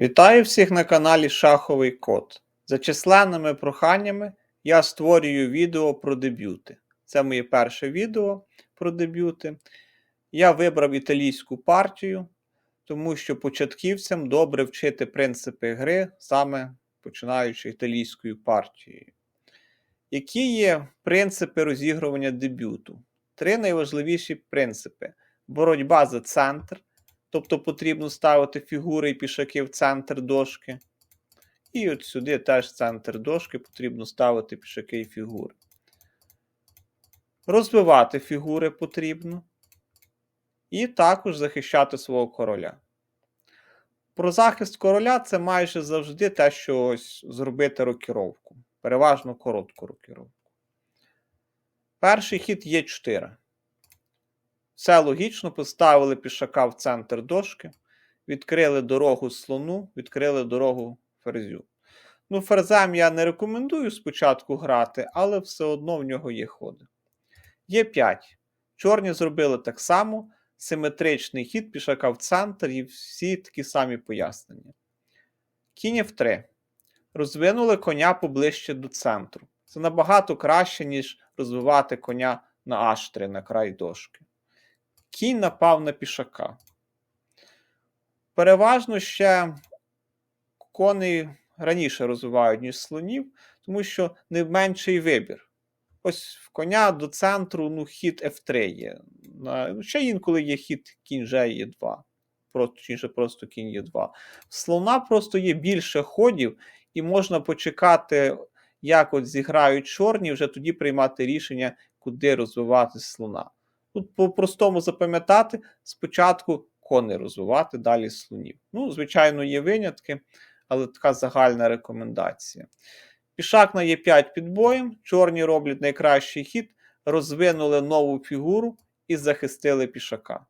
Вітаю всіх на каналі Шаховий Код. За численними проханнями я створюю відео про дебюти. Це моє перше відео про дебюти. Я вибрав італійську партію, тому що початківцям добре вчити принципи гри, саме починаючи італійською партією. Які є принципи розігрування дебюту? Три найважливіші принципи: боротьба за центр, тобто потрібно ставити фігури і пішаки в центр дошки. І от сюди теж центр дошки потрібно ставити пішаки і фігури. Розбивати фігури потрібно. І також захищати свого короля. Про захист короля це майже завжди те, що ось зробити рокіровку. Переважно коротку рокіровку. Перший хід є 4. Все логічно, поставили пішака в центр дошки, відкрили дорогу слону, відкрили дорогу ферзю. Ну, ферзем я не рекомендую спочатку грати, але все одно в нього є ходи. Є 5. Чорні зробили так само. Симетричний хід пішака в центр і всі такі самі пояснення. Кінь F3. Розвинули коня поближче до центру. Це набагато краще, ніж розвивати коня на H3 на край дошки. Кінь напав на пішака. Переважно ще коней раніше розвивають, ніж слонів, тому що не менший вибір. Ось в коня до центру ну, хід F3 є. Ну, Ще інколи є хід кінь G є 2. Просто, просто кінь є 2. В слона просто є більше ходів, і можна почекати, як от зіграють чорні, вже тоді приймати рішення, куди розвивати слона. Тут по-простому запам'ятати, спочатку коней розвивати, далі слонів. Ну, звичайно, є винятки, але така загальна рекомендація. Пішак на Е5 під боєм, чорні роблять найкращий хід, розвинули нову фігуру і захистили пішака.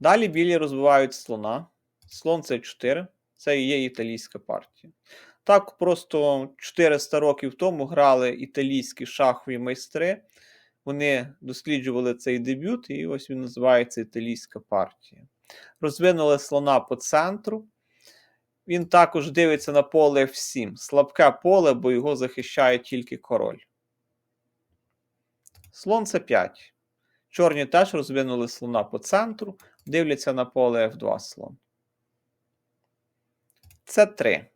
Далі білі розвивають слона. Слон це 4 це і є італійська партія. Так, просто 400 років тому грали італійські шахові майстри. Вони досліджували цей дебют, і ось він називається італійська партія. Розвинули слона по центру. Він також дивиться на поле F7. Слабке поле, бо його захищає тільки король. Слон це 5. Чорні теж розвинули слона по центру, дивляться на поле F2 слон. Це 3.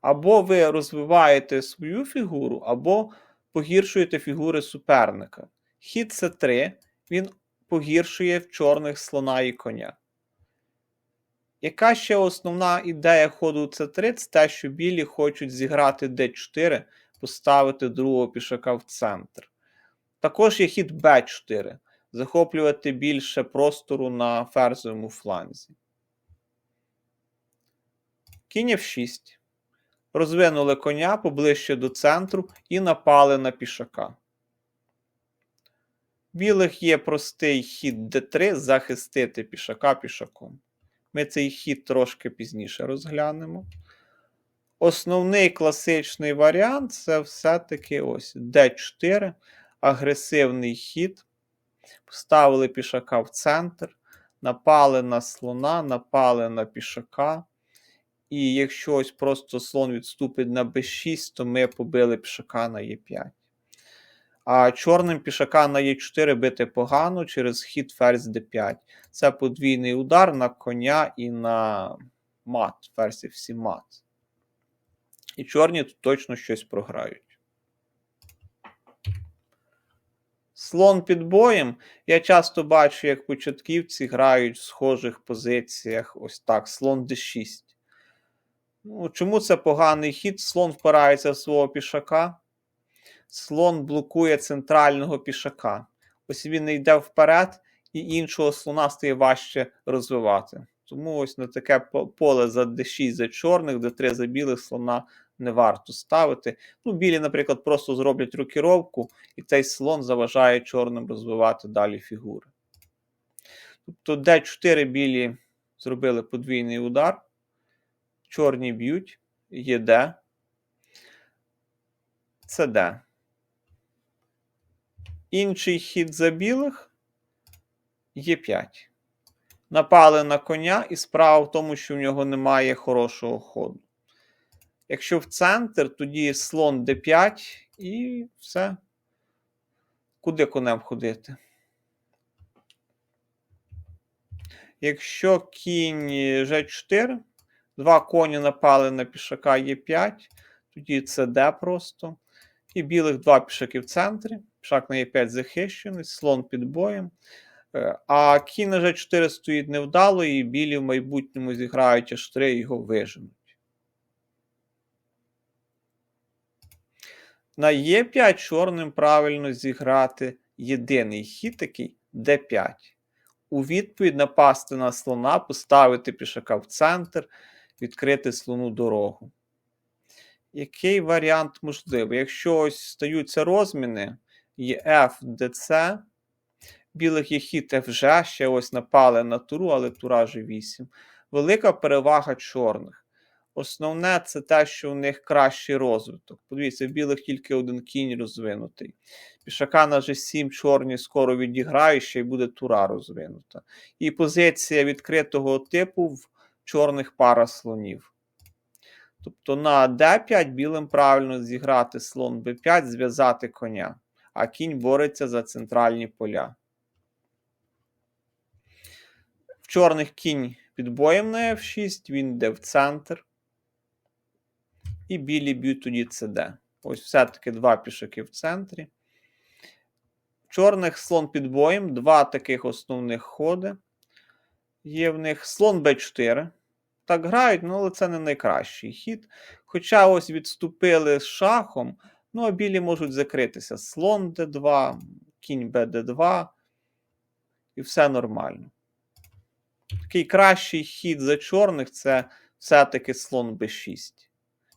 Або ви розвиваєте свою фігуру, або погіршуєте фігури суперника. Хід це 3, він погіршує в чорних слона і коня. Яка ще основна ідея ходу С3? Це те, що білі хочуть зіграти d4, поставити другого пішака в центр. Також є хід b4, захоплювати більше простору на ферзовому фланзі. Кінь F6. Розвинули коня поближче до центру і напали на пішака. Білих є простий хід d3 захистити пішака пішаком. Ми цей хід трошки пізніше розглянемо. Основний класичний варіант це все-таки ось d4, агресивний хід. Поставили пішака в центр, напали на слона, напали на пішака. І якщо ось просто слон відступить на b6, то ми побили пішака на e5. А чорним пішака на e4 бити погано через хід ферзь d5. Це подвійний удар на коня і на мат. Ферзь всі мат. І чорні тут точно щось програють. Слон під боєм. Я часто бачу, як початківці грають в схожих позиціях. Ось так: слон d6. Ну, Чому це поганий хід? Слон впирається в свого пішака. Слон блокує центрального пішака. Ось він не йде вперед, і іншого слона стає важче розвивати. Тому ось на таке поле за d6 за чорних, d3 за білих слона не варто ставити. Ну, Білі, наприклад, просто зроблять рокіровку, і цей слон заважає чорним розвивати далі фігури. Тобто d4 білі зробили подвійний удар. Чорні б'ють, ЄД, ЦД. Інший хід за білих Є5. Напали на коня, і справа в тому, що в нього немає хорошого ходу. Якщо в центр, тоді слон d5 і все. Куди конем ходити? Якщо кінь G4, два коні напали на пішака Е5, тоді це Д просто. І білих два пішаки в центрі. Пішак на Е5 захищений, слон під боєм. Е, А кінь на G4 стоїть невдало, і білі в майбутньому зіграють H3 і його виженуть. На Е5 чорним правильно зіграти єдиний хід такий d5. У відповідь напасти на слона, поставити пішака в центр, відкрити слону дорогу. Який варіант можливий? Якщо ось стаються розміни, є F, DC, білих є хід FG, ще ось напали на туру, але тура G8. Велика перевага чорних. Основне це те, що у них кращий розвиток. Подивіться, в білих тільки один кінь розвинутий. Пішака на G7 чорні скоро відіграє, ще й буде тура розвинута. І позиція відкритого типу в чорних пара слонів. Тобто на D5 білим правильно зіграти слон B5, зв'язати коня, а кінь бореться за центральні поля. В чорних кінь під боєм на F6, він йде в центр. І білі б'ють тоді ЦД. Ось все-таки два пішаки в центрі. Чорних слон під боєм, два таких основних ходи. Є в них слон Б4. Так грають, ну, але це не найкращий хід. Хоча ось відступили з шахом, ну а білі можуть закритися. Слон Д2, кінь БД2. І все нормально. Такий кращий хід за чорних це все-таки слон Б6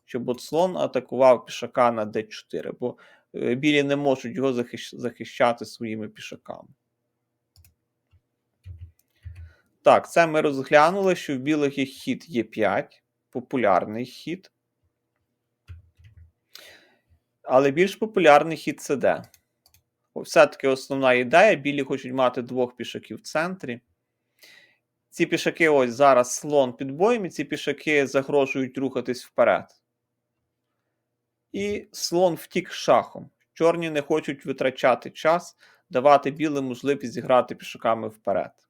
щоб от слон атакував пішака на d4, бо е, білі не можуть його захищати своїми пішаками. Так, це ми розглянули, що в білих є хід Е5, популярний хід. Але більш популярний хід СД. Все-таки основна ідея: білі хочуть мати двох пішаків в центрі. Ці пішаки, ось зараз слон під боєм, і ці пішаки загрожують рухатись вперед. І слон втік шахом. Чорні не хочуть витрачати час, давати білим можливість зіграти пішаками вперед.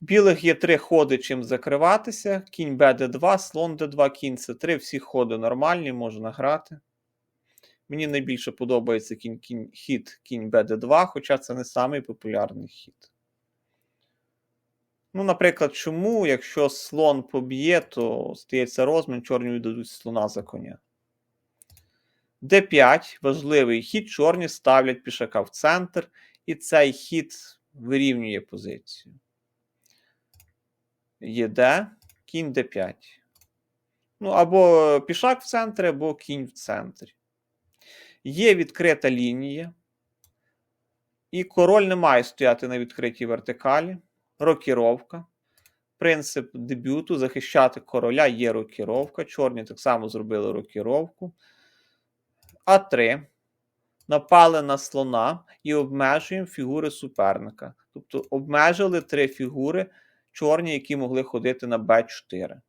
Білих є три ходи, чим закриватися. Кінь БД2, слон Д2, кінь С3. Всі ходи нормальні, можна грати. Мені найбільше подобається кінь, кінь, хід кінь БД2, хоча це не самий популярний хід. Ну, наприклад, чому, якщо слон поб'є, то стається розмін, чорні віддадуть слона за коня. d5 важливий хід, чорні ставлять пішака в центр, і цей хід вирівнює позицію. ЄД, кінь d5. Ну, або пішак в центрі, або кінь в центрі. Є відкрита лінія. І король не має стояти на відкритій вертикалі. Рокіровка. Принцип дебюту захищати короля є рокіровка. Чорні так само зробили рокіровку. А3 напали на слона і обмежуємо фігури суперника. Тобто обмежили три фігури чорні, які могли ходити на Б4.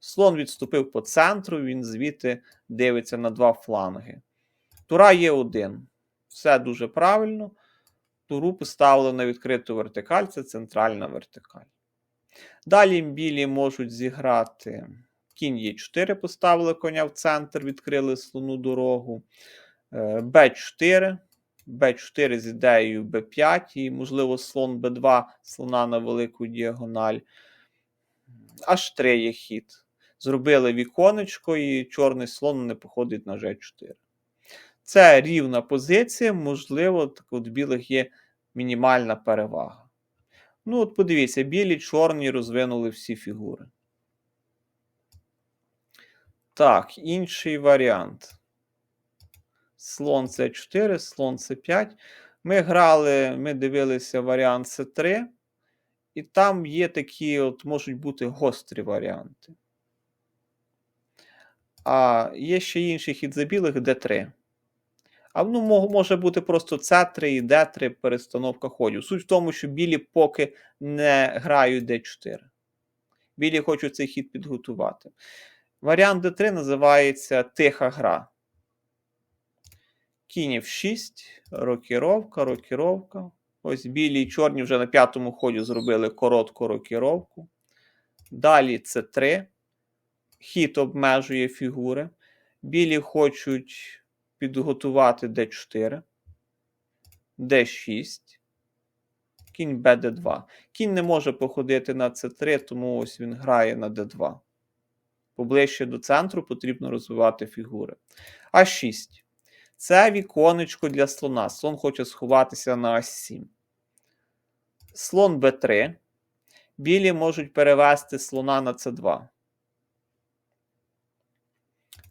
Слон відступив по центру, він звідти дивиться на два фланги. Тура є один. Все дуже правильно. Туру поставили на відкриту вертикаль, це центральна вертикаль. Далі білі можуть зіграти. Кінь Е4 поставили коня в центр, відкрили слону дорогу. Б4. Б4 з ідеєю Б5, і, можливо, слон Б2, слона на велику діагональ. H3 є хід. Зробили віконечко, і чорний слон не походить на G4. Це рівна позиція, можливо, так от білих є мінімальна перевага. Ну, от подивіться, білі, чорні розвинули всі фігури. Так, інший варіант. Слон С4, слон С5. Ми грали, ми дивилися варіант С3, і там є такі, от можуть бути гострі варіанти. А є ще інший хід за білих Д3. А ну, може бути просто С3 і Д3 перестановка ходів. Суть в тому, що білі поки не грають Д4. Білі хочуть цей хід підготувати. Варіант Д3 називається тиха гра. Кінь F6, рокіровка, рокіровка. Ось білі і чорні вже на п'ятому ході зробили коротку рокіровку. Далі С3. Хід обмежує фігури. Білі хочуть підготувати d4, d6, кінь bd2. Кінь не може походити на c3, тому ось він грає на d2. Поближче до центру потрібно розвивати фігури. А6. Це віконечко для слона. Слон хоче сховатися на А7. Слон b3. Білі можуть перевести слона на c2.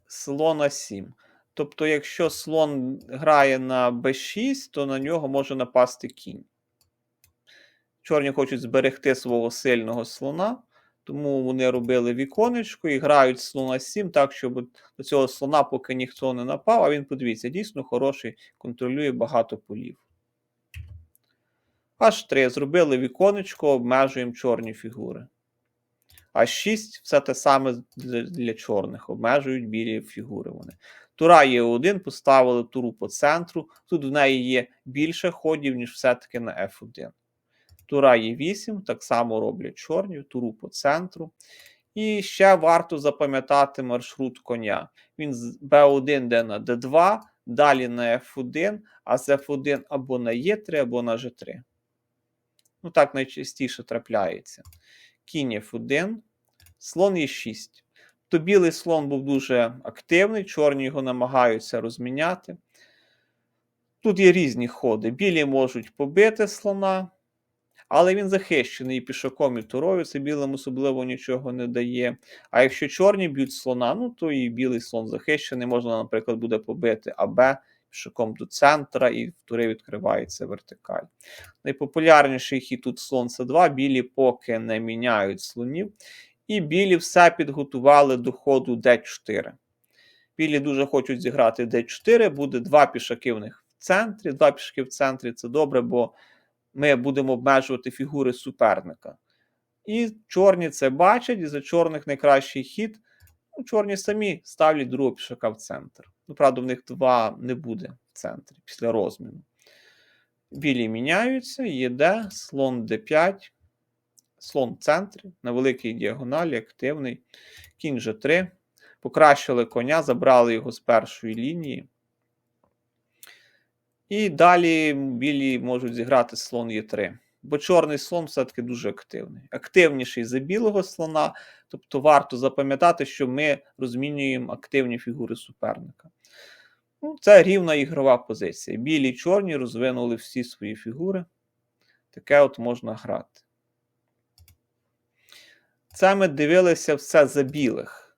Слон А7. Тобто, якщо слон грає на b6, то на нього може напасти кінь. Чорні хочуть зберегти свого сильного слона, тому вони робили віконечко і грають слон 7 так, щоб до цього слона поки ніхто не напав, а він, подивіться, дійсно хороший, контролює багато полів. H3 зробили віконечко, обмежуємо чорні фігури. А6 все те саме для, для чорних, обмежують білі фігури вони. Тура є 1 поставили туру по центру. Тут в неї є більше ходів, ніж все-таки на F1. Тура є 8, так само роблять чорні, туру по центру. І ще варто запам'ятати маршрут коня. Він з B1 йде на D2, далі на F1, а з F1 або на E3, або на G3. Ну, так найчастіше трапляється. Кінь F1, слон Е6 то білий слон був дуже активний, чорні його намагаються розміняти. Тут є різні ходи. Білі можуть побити слона, але він захищений пішаком і турою, це білим особливо нічого не дає. А якщо чорні б'ють слона, ну то і білий слон захищений, можна, наприклад, буде побити АБ пішаком до центра, і в тури відкривається вертикаль. Найпопулярніший хід тут слон С2, білі поки не міняють слонів. І білі все підготували до ходу d4. Білі дуже хочуть зіграти d4, буде два пішаки в них в центрі. Два пішаки в центрі це добре, бо ми будемо обмежувати фігури суперника. І чорні це бачать, і за чорних найкращий хід. Ну, Чорні самі ставлять другого пішака в центр. Ну, правда, в них два не буде в центрі після розміну. Білі міняються, єде, слон d5 слон в центрі, на великій діагоналі, активний. Кінь G3. Покращили коня, забрали його з першої лінії. І далі білі можуть зіграти слон Е3. Бо чорний слон все-таки дуже активний. Активніший за білого слона. Тобто варто запам'ятати, що ми розмінюємо активні фігури суперника. Ну, Це рівна ігрова позиція. Білі і чорні розвинули всі свої фігури. Таке от можна грати. Це ми дивилися все за білих.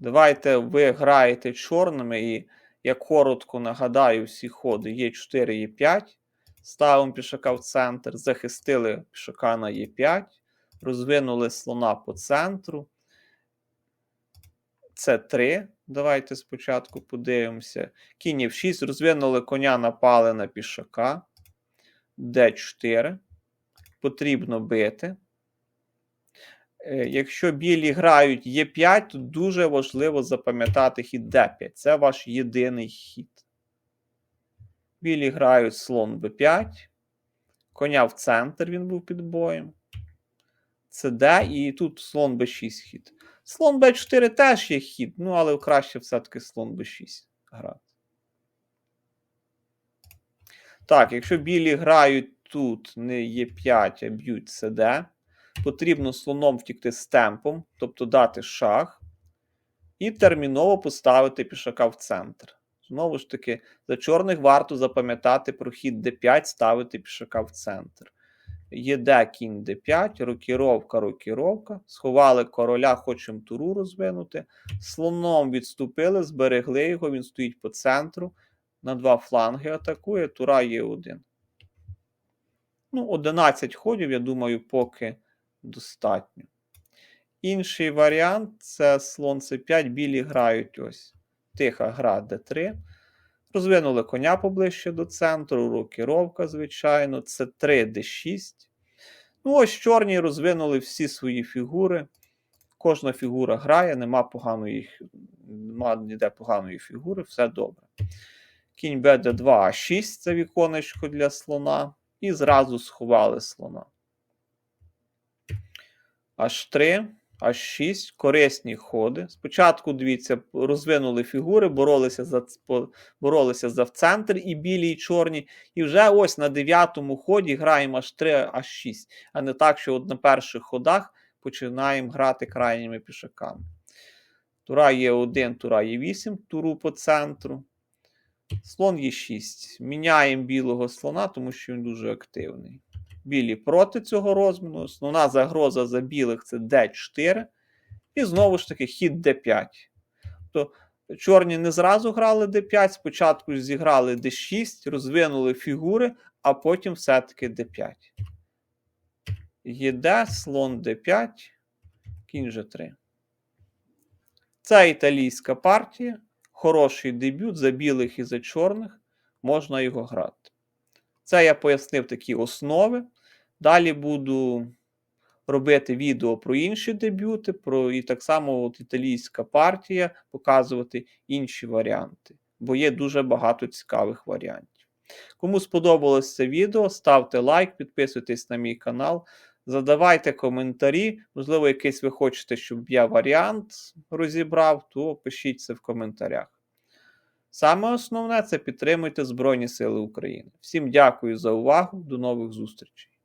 Давайте ви граєте чорними, і я коротко нагадаю всі ходи. Є 4 є 5. Ставимо пішака в центр, захистили пішака на Е5, розвинули слона по центру. Це 3. Давайте спочатку подивимося. Кінь F6, розвинули коня, напали на пішака. Д4. Потрібно бити. Е, Якщо білі грають Е5, то дуже важливо запам'ятати хід Д5. Це ваш єдиний хід. Білі грають слон Б5. Коня в центр він був під боєм. Це Д, і тут слон Б6 хід. Слон Б4 теж є хід, ну але краще все-таки слон Б6 грати. Так, якщо білі грають тут не Е5, а б'ють СД потрібно слоном втікти з темпом, тобто дати шах, і терміново поставити пішака в центр. Знову ж таки, за чорних варто запам'ятати про хід d5, ставити пішака в центр. Єде кінь d5, рокіровка, рокіровка. Сховали короля, хочемо туру розвинути. Слоном відступили, зберегли його, він стоїть по центру. На два фланги атакує, тура є один. Ну, 11 ходів, я думаю, поки достатньо. Інший варіант це слон c5, білі грають ось. Тиха гра d3. Розвинули коня поближче до центру, рокіровка, звичайно, це 3 d6. Ну, ось чорні розвинули всі свої фігури. Кожна фігура грає, нема поганої, нема ніде поганої фігури, все добре. Кінь БД2 А6 це віконечко для слона. І зразу сховали слона. H3, H6, корисні ходи. Спочатку, дивіться, розвинули фігури, боролися за, боролися за в центр і білі, і чорні. І вже ось на дев'ятому ході граємо H3, H6, а не так, що от на перших ходах починаємо грати крайніми пішаками. Тура є 1, тура є 8, туру по центру. Слон є 6. Міняємо білого слона, тому що він дуже активний. Білі проти цього розміну. Основна загроза за білих це d4. І знову ж таки хід d5. Тобто чорні не зразу грали d5, спочатку зіграли d6, розвинули фігури, а потім все-таки d5. Є слон d5, кінь g3. Це італійська партія. Хороший дебют за білих і за чорних. Можна його грати. Це я пояснив такі основи. Далі буду робити відео про інші дебюти, про і так само от італійська партія, показувати інші варіанти, бо є дуже багато цікавих варіантів. Кому сподобалось це відео, ставте лайк, підписуйтесь на мій канал, задавайте коментарі. Можливо, якийсь ви хочете, щоб я варіант розібрав, то пишіть це в коментарях. Саме основне це підтримуйте Збройні Сили України. Всім дякую за увагу. До нових зустрічей.